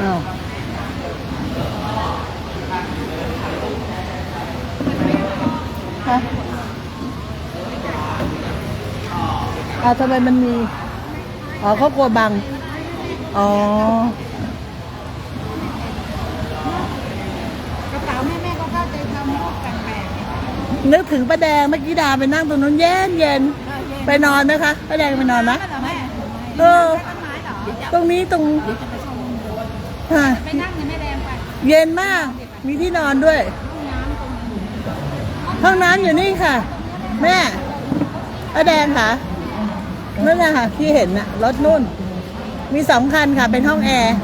อ้าวฮะอ่าทำไมมันมี อ๋อเขากลัวบัง อ๋อกระเป๋าแม่แม่ก็เข้าใจทำรูปแปลกนึกถึงป้าแดงเมื่อกี้ดาไปนั่งตรงนู้นเย็นเย็นไปนอนไหมคะป้าแดงไปนอนไหมๆเหรอแม่เออ ต้นไม้เหรอ ตรงนี้ตรง ค่ะ ไปนั่งในแม่แดงไปเย็นมาก มีที่นอนด้วย ห้องน้ำอยู่นี่ค่ะ แม่ป้าแดงค่ะนั่นแหละค่ะที่เห็นน่ะรถนุ่น มีสองคันค่ะ เป็นห้องแอร์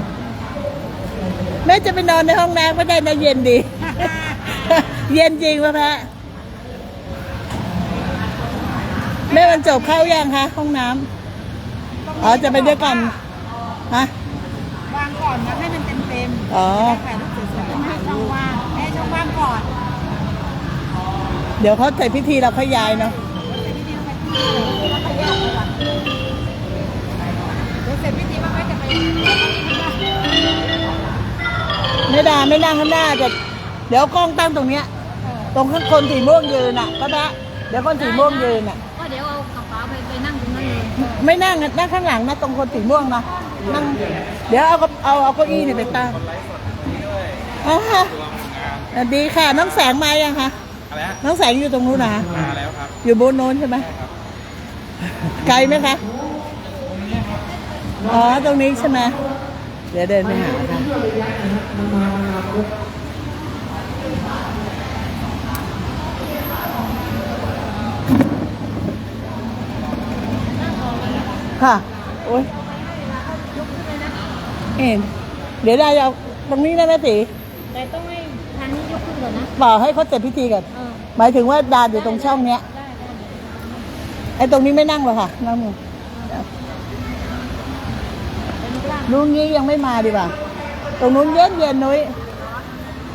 แม่จะไปนอนในห้องน้ำก็ได้นะเย็นดี เย็นจริงป่ะแพะแม่มันจบเข้ายังคะห้องน้ำอ๋อจะไปด้วยกันฮะวาง ก่อนนะให้มันเต็มเต็มๆอ๋อถ่ายรูปสวยๆต้องให้ช่องว่างให้ช่องว่างก่อนเดี๋ยวเขาเสร็จพิธีเราค่อยย้ายเนาะเดี๋ยวเสร็จพิธีว่าแม่จะไปไม่ได้ไม่นั่งข้างหน้าจะเดี๋ยวกล้องตั้งตรงเนี้ย ตรงข้างคนสีม่วงยืนน่ะก็ได้เดี๋ยวคนสีม่วงยืนน่ะก็เดี๋ยวเอากระเป๋าไปไปนั่งตรงนั้นเลยไม่นั่งอะนั่งข้างหลังนะตรงคนสีม่วงนะนั่งเดี๋ยวเอากระ เอาเอาเก้าอี้เนี่ยไปตั้งอ่าฮะสวัสดีค่ะ น้องแสงมายังคะอะไรฮะน้องแสงอยู่ตรงนู้นนะมาแล้วครับอยู่บนโน้นใช่ไหมไกลไหมคะอ๋อตรงนี้ใช่ไหมเดี๋ยวเดินไปหาค่ะค่ะโอ้ย เอ็นเดี๋ยวได้เอาตรงนี้ได้ไหมตีแต่ต้องให้ทางนี้ยกขึ้นก่อนนะบอกให้เขาเสร็จพิธีก่อนเออหมายถึงว่าดานอยู่ตรงช่องเนี้ยได้ได้ไอ้ตรงนี้ไม่นั่งหรอกค่ะนั่งมือเป็นกล้างลุงนี้ยังไม่มาดีกว่าตรงนู้นเย็นเย็นนุ้ย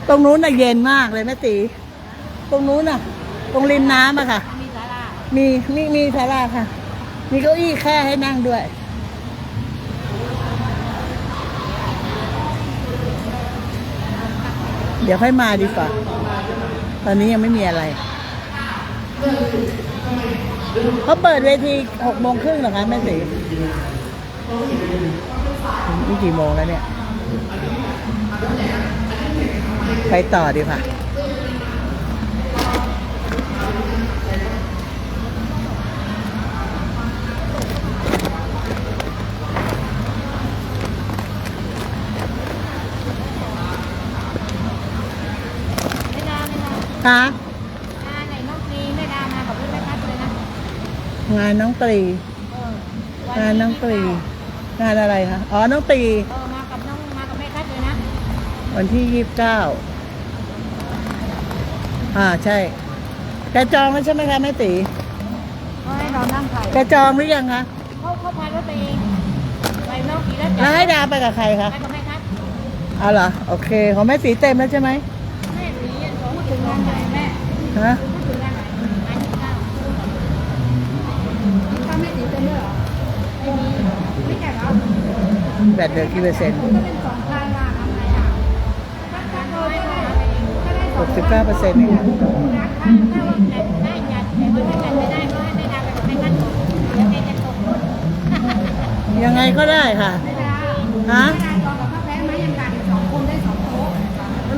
ตรงนู้นน่ะเย็นมากเลยแม่ตีตรงนู้นน่ะ ตรงริมน้ำอะค่ะ มีศาลามีมีมีศาลาค่ะ มีเก้าอี้แค่ให้นั่งด้วย เดี๋ยวค่อยมาดีกว่า ตอนนี้ยังไม่มีอะไร เขาเปิดเวทีหกโมงครึ่งเหรอคะแม่สีนี่กี่โมงแล้วเนี่ย ไปต่อดีกว่า ไม่ดา ไม่ดาฮะอ่าไหนน้องปีไม่ดามากับเพื่อนแม่คัดเลยนะงานน้องตรี เออวังานน้องตรี งานอะไรคะอ๋อน้องตรีเออมากับน้องมากับแม่คัดเลยนะวันที่ยี่สิบเก้าอ่าใช่แกจองแล้วใช่ไหมคะแม่ตีเขาให้เรานั่งถ่ายแกจองหรือยังคะเขาเขาพารถไปเองไปน้องปีแล้วแล้วให้ดาไปกับใครคะไปกับแม่คัดอ๋อเหรอโอเค ของแม่ตีเต็มแล้วใช่ไหมแม่สีอะพูด ถึงงานไหนแม่ฮะพูดถึงงานไหนงานที่เก้าถ้าแม่สีเต็มด้วยเหรอไม่มีไม่แก่แล้วแบตเหลือกี่เปอร์เซ็นต์ก็เป็นสองพันล่ะทำไงอะถ้าถ้าเราได้ก็ได้สหองกสิบเก้าเปอร์เซ็นต์เองถ้าถ้าว่าจัดได้จัดแต่ว่าถ้าจัดไม่ได้ก็ให้ไม่ดาไปกับแม่คัดก่อนเดี๋ยวแม่จะตกรถยังไงก็ได้ค่ะไม่ได้ฮะ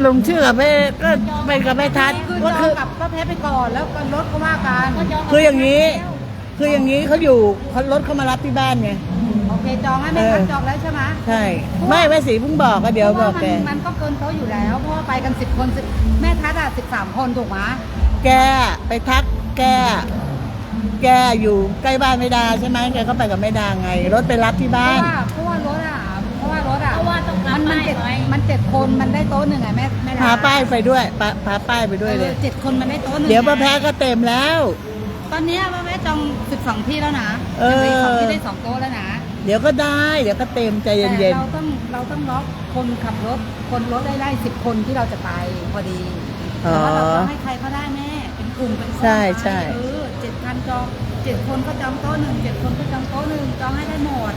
ลงชื่อกับแม่ก็ไปกับแม่ทัศน์คือก็จอคืงอ กับพ่อแพ้ไปก่อนแล้วรถก็ว่ากันก็จองกับคืออย่างนี้ คืออย่างนี้เขาอยู่เขารถเขามารับที่บ้านไง โอเคจองให้แม่คัดจองแล้วใช่ไหมใช่ ไม่แม่สีเพิ่งบอกก็เดี๋ยวเพบราะอกว่าแกมันมันก็เกินโต๊ะอยู่แล้วเพราะว่าไปกันสิบคน10แม่ทัดอะสิบสามคนถูกไหมแกไปทักแก แกอยู่ใกล้บ้านไม่ดาใช่ไหมแกก็ไปกับไม่ดาไง รถไปรับที่เพบ้าราะน ว่า มันมันเจ็ดมันเจ็ดคนมันได้โต๊ะหนึ่งไงแม่แม่ดพาป้ายไปด้วยพาพาป้ายไปด้วยเลยเจ็ดคนมันได้โต๊ะหนึ่งเดี๋ยวป้าแพ้ก็เต็มแล้ว ตอนเนี้ยป้าแพ้จองสิบสองที่แล้วนะเออ ยังหลืกสองที่ได้สองโต๊ะแล้วนะเดี๋ยวก็ได้ เดี๋ยวก็เต็มใจแต่เย็นเราต้องเราต้องล็อกคนขับรถคนรถได้ได้สิบคนที่เราจะไปพอดีอ๋อแต่ว่าเราจะให้ใครก็ได้แม่เป็นกลุ่มเป็นก้อนใช่ใช่ เออเจ็ดพันจองเจ็ดคนก็จองโต๊ะหนึ่งเจ็ดคนก็จองโต๊ะหนึ่งจองให้ได้หมด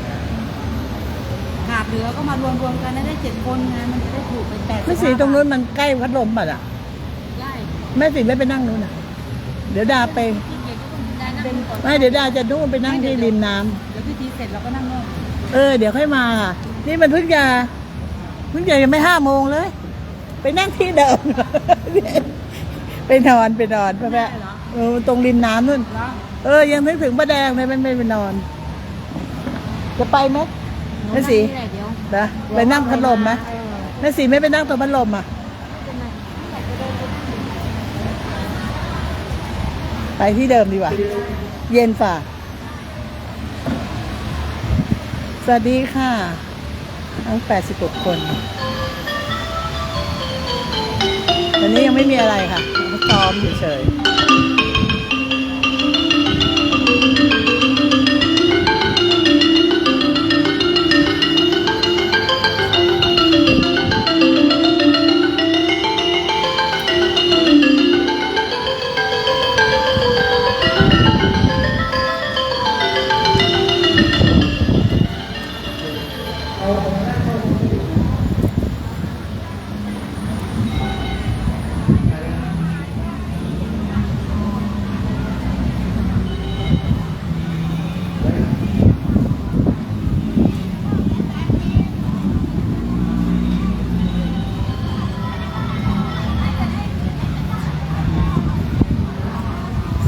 ขาดเหลือก็มารวมรวมๆกันได้เจ็ดคนไงมันจะได้ถูกไปแปดๆแม่สีตรงนู้นมันใกล้พัดลมป่ะอะได้แม่สีไม่ไปนั่งนู้นอะ เดี๋ยวดาไปได้นะเป็นก่อนไม่เดี๋ยวดาจะนู่นไปนั่งที่ริมน้ำเดี๋ยวพิธีเสร็จเราก็นั่งโน่นเออเดี๋ยวค่อยมาค่ะนี่มันเพิ่งจะเพิ่งจะยังไม่ห้าโมงเลย ไปนั่งที่เดิม ไปนอนไปนอนพ่อแม่เออตรงริมน้ำนู่น แล้ว เออ ยังนึกถึงป้าแดงเลยไม่ไม่ไปนอน จะไปไหม แม่สีเดี๋ยวนะไปนั่งพัดลมไหมเออแม่สีไม่ไปนั่งตรงพัดลมอะ ไปที่เดิมดีกว่า เย็นฝ่า สวัสดีค่ะ ทั้ง 86 คนตอนนี้ยังไม่มีอะไรค่ะเขาซ้อมเฉยๆ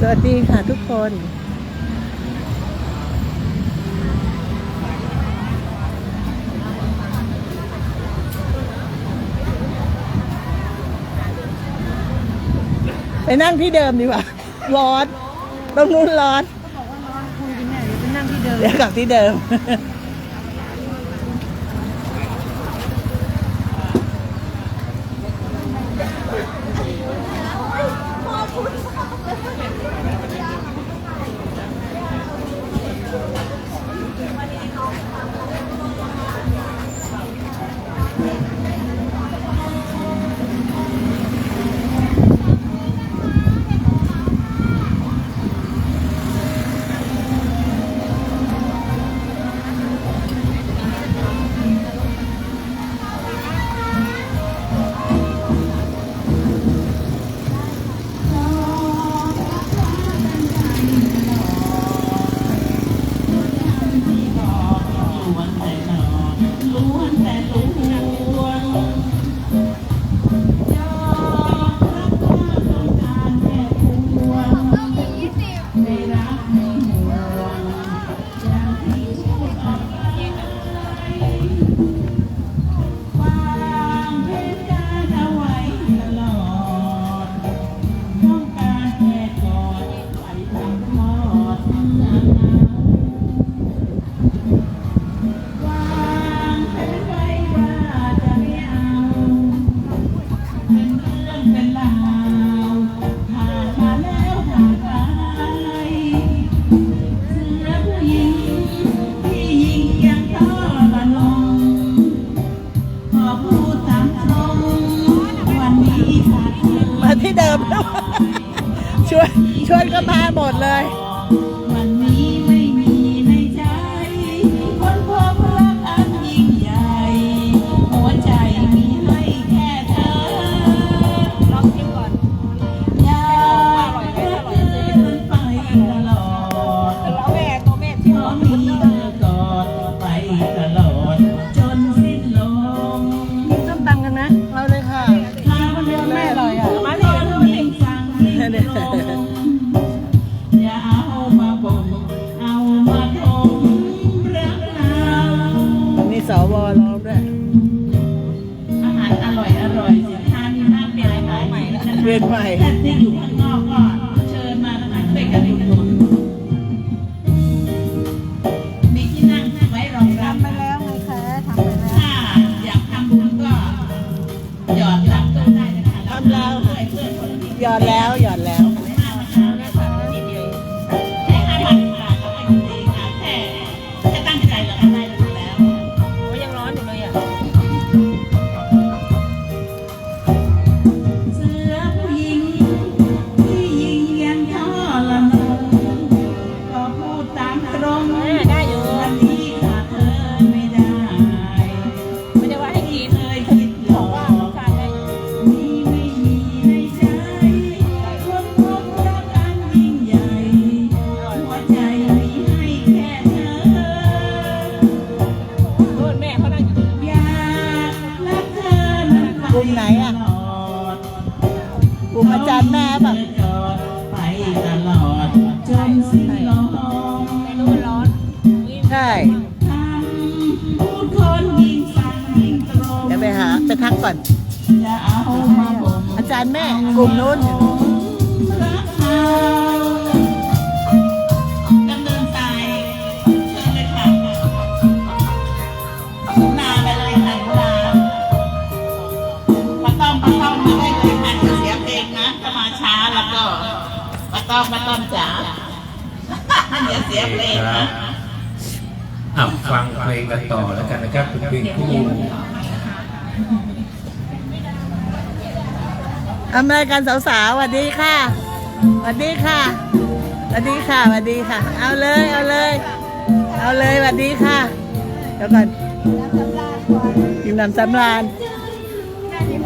สวัสดีค่ะทุกคน ไปนั่งที่เดิมดีกว่า ร้อน ตรงนู้นร้อนก็บอกว่าร้อนคุณกินแม่เดี๋ยวไปนั่งที่เดิม เดี๋ยวกลับที่เดิม วร้องด้วยอาหารอร่อยอร่อยสินค้าที่ห้ามเปลี่ยนใหม่นะคะเปลี่ยนใหม่แต่ที่อยู่ข้างนอกก็เชิญมานะคะช่วยกันอุดหนุนมีที่นั่งไว้รองรับทำไปแล้วไงคะทำไปแล้วถ้าอยากทำบุญก็หยอดรับก็ได้นะคะรับแล้วเพื่อเพื่อนคนที่หยอดแล้วหยอดแล้ว อาจารย์แม่แบบไปตลอดจนสิ้นลมไม่รู้ร้อนใช่เดี๋ยวไปหาไปทักก่อน อาจารย์แม่กลุ่มนู้น อมป้าต้อมจ๋าเดี๋ยวเสียเพลงครันะบอะฟังเพลงกันต่อแล้วกันนะครับเป็นเพลงคู่อเมริกันสาวๆสวัสดีค่ะสวัสดีค่ะสวัสดีค่ะสวัสดีค่ะ เอาเลยเอาเลย เอาเลยสวัสดีค่ะ เดี๋ยวก่อนกินน้ำสำราญ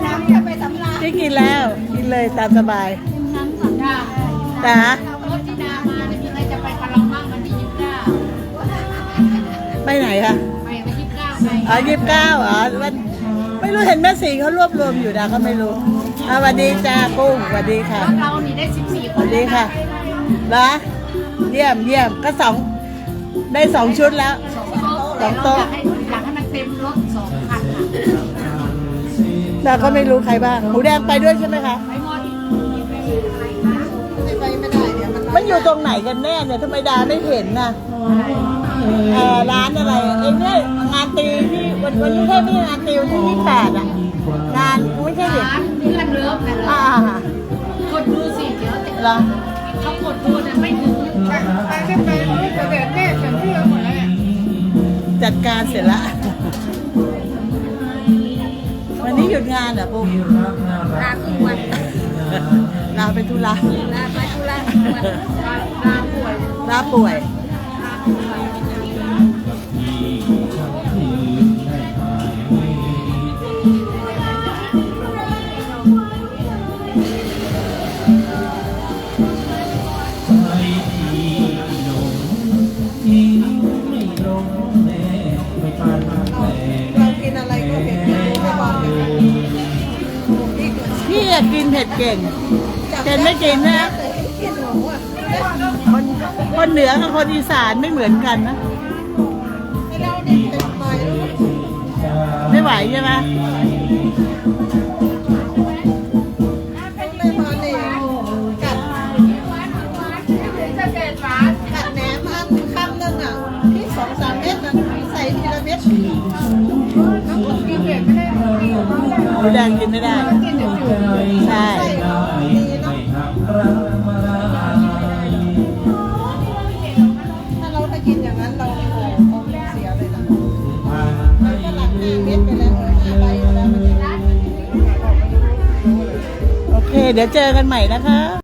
น้ำจะไปสำราญที่กินแล้ว กินเลยตามสบายน้ำก่อนได้ จ๋ารถที่นามาเนี่ยมีใครจะไปกับเราบ้างวันที่ยี่สิบเก้าไปไหนคะไปวันยี่สิบเก้าไปอ๋อยี่สิบเก้าอ๋อวันไม่รู้เห็นแม่สีเขารวบรวมอยู่นะก็ไม่รู้อะสวัสดีจ้ากุ้งสวัสดีค่ะรถเรานี่ได้สิบสี่คสวันสดีค่ะเหรอเยี่ยมเยี่ยมก็สองได้สองชุดแล้วสองโต๊ะสองโต๊ะอยากให้อยากให้มันเต็มรถสองคันอะเราก็ไม่รู้ใครบ้างหมูแดงไปด้วยใช่ไหมคะ ไปหมด มันอยู่ตรงไหนกันแน่เนี่ยทำไมดาไม่เห็นน่ะเอ่อร้านอะไรอะเอ้เนี่ยงานตีที่วันวันนี้แค่ไม่ใช่งานตีวันที่ยี่แปดอะงานไม่ใช่เด็กร้านเพื่อนเลิฟนะอ่ากดดูสิเดี๋ยวเหรอเขากดดูเนี่ยไม่ถึงไปไปไปไปแบบแม่ฉันเชื่อหมดแล้วเนี่ยจัดการเสร็จละวันนี้หยุดงานเหรอปุ๊กลาครึ่งวันลาไปธุระลาไปธุระ ลาป่วยลาป่วยพี่อยากกินเผ็ดเก่งเก่งไม่กินนะคน คนเหนือกับคนอีสานไม่เหมือนกันนะ ไม่ไหวใช่ไหม เดี๋ยวเจอกันใหม่นะคะ